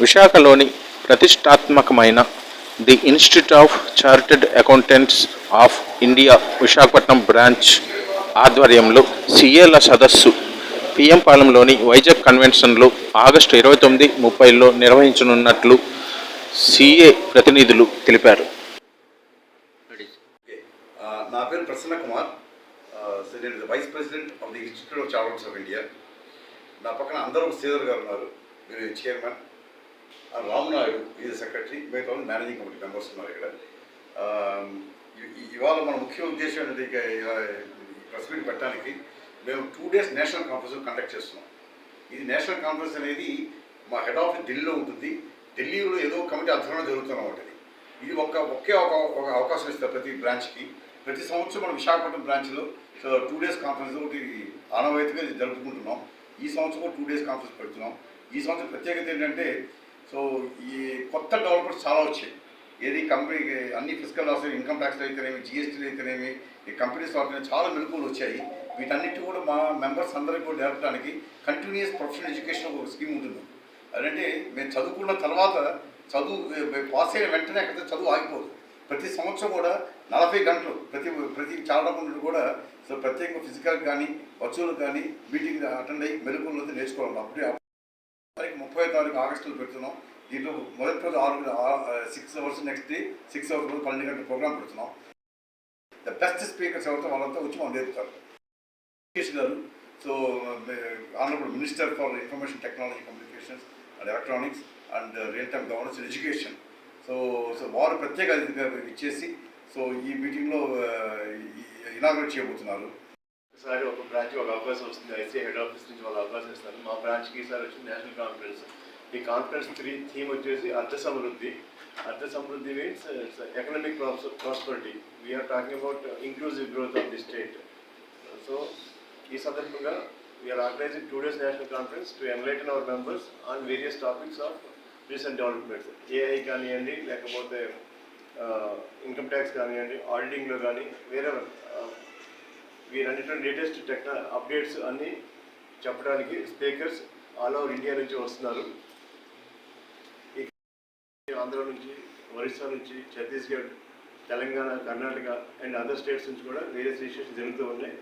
విశాఖలోని ప్రతిష్టాత్మకమైన the institute of chartered accountants of India Visakhapatnam branch ఆధ్వర్యంలో సిఏల సదస్సు పిఎం పాలెంలోని వైజాగ్ కన్వెన్షన్లో ఆగస్టు ఇరవై తొమ్మిది ముప్పైలో నిర్వహించనున్నట్లు సిఏ ప్రతినిధులు తెలిపారు. Uh, నా పేరు Prasanna Kumar. Vice president of the institute of charters of India నా పక్కన అందరూ శ్రీధర్ గారు ఉన్నారు. చైర్మన్ రామ్నాయుడు ఈజ్ సెక్రటరీ మిగతా మేనేజింగ్ కమిటీ మెంబర్స్ ఉన్నారు ఇక్కడ. Um, ఇవాళ మన ముఖ్య ఉద్దేశం ఏంటంటే ప్రెస్ మీట్ పెట్టడానికి మేము two days national conference conduct చేస్తున్నాం. ఇది నేషనల్ కాన్ఫరెన్స్ అనేది మా హెడ్ ఆఫీస్ ఢిల్లీలో ఉంటుంది. ఢిల్లీలో ఏదో కమిటీ ఆధ్వర్యంలో జరుగుతున్నమాట ఇది ఇది ఒక ఒకే ఒక ఒక అవకాశం ఇస్తారు ప్రతి బ్రాంచ్కి ప్రతి సంవత్సరం మనం విశాఖపట్నం బ్రాంచ్లో టూ డేస్ కాన్ఫరెన్స్ ఒకటి ఆనవాయితీగా జరుపుకుంటున్నాం. ఈ సంవత్సరం కూడా టూ డేస్ కాన్ఫరెన్స్ పెడుతున్నాం. ఈ సంవత్సరం ప్రత్యేకత ఏంటంటే సో ఈ కొత్త డెవలప్మెంట్స్ చాలా వచ్చాయి. ఏది కంపెనీ అన్ని ఫిజికల్ లాస్ ఇన్కమ్ ట్యాక్స్లు అయితేనేమి జిఎస్టీలు అయితేనేమి ఈ కంపెనీస్ వాటిని చాలా మెలకువలు వచ్చాయి. వీటన్నిటి కూడా మా మెంబర్స్ అందరికీ కూడా నేర్పడానికి కంటిన్యూస్ ప్రొఫెషనల్ ఎడ్యుకేషన్ ఒక స్కీమ్ ఉంటుంది. అదంటే మేము చదువుకున్న తర్వాత చదువు పాస్ అయిన వెంటనే అక్కడ చదువు ఆగిపోదు. ప్రతి సంవత్సరం కూడా నలభై గంటలు ప్రతి ప్రతి చాలా నుండి కూడా సో ప్రత్యేక ఫిజికల్ కానీ వర్చువల్ కానీ మీటింగ్ అటెండ్ అయ్యి మెలకువలు నేర్చుకోవాలి. అప్పుడే తారీఖు ముప్పై తారీఖు ఆగస్టులో పెడుతున్నాం. దీంట్లో మొదటి రోజు ఆరు six hours next day six hours రోజు పన్నెండు గంటల ప్రోగ్రామ్ పెడుతున్నాం. ద బెస్ట్ స్పీకర్స్ ఎవరితో వాళ్ళంతా వచ్చి మనం నేర్పుతారు. గారు so honourable minister for information technology communications and electronics and real time governance education so so వారు ప్రత్యేక ఇచ్చేసి సో ఈ మీటింగ్లో ఇనాగ్రేట్ చేయబోతున్నారు. ఈసారి ఒక బ్రాంచ్ ఒక అవకాశం వస్తుంది ఐసీ హెడ్ ఆఫీస్ నుంచి వాళ్ళు అవకాశం ఇస్తారు. మా బ్రాంచ్కి ఈసారి వచ్చింది నేషనల్ కాన్ఫరెన్స్. ఈ కాన్ఫరెన్స్ త్రీ థీమ్ వచ్చేసి Artha Samriddhi. Artha Samriddhi means economic prosperity we are talking about inclusive growth of the state so ఈ సందర్భంగా we are organizing two days national conference to enlighten our members on various topics of recent developments AI కానివ్వండి లేకపోతే uh, income tax కానివ్వండి ఆడిటింగ్లో కానీ వేరే వీరన్నిటి latest టెక్నా updates అన్నీ చెప్పడానికి speakers all over India నుంచి వస్తున్నారు. ఆంధ్ర నుంచి ఒరిస్సా నుంచి Chhattisgarh Telangana Karnataka and other states నుంచి కూడా వేరియస్ ఇష్యూస్ జరుగుతూ ఉన్నాయి.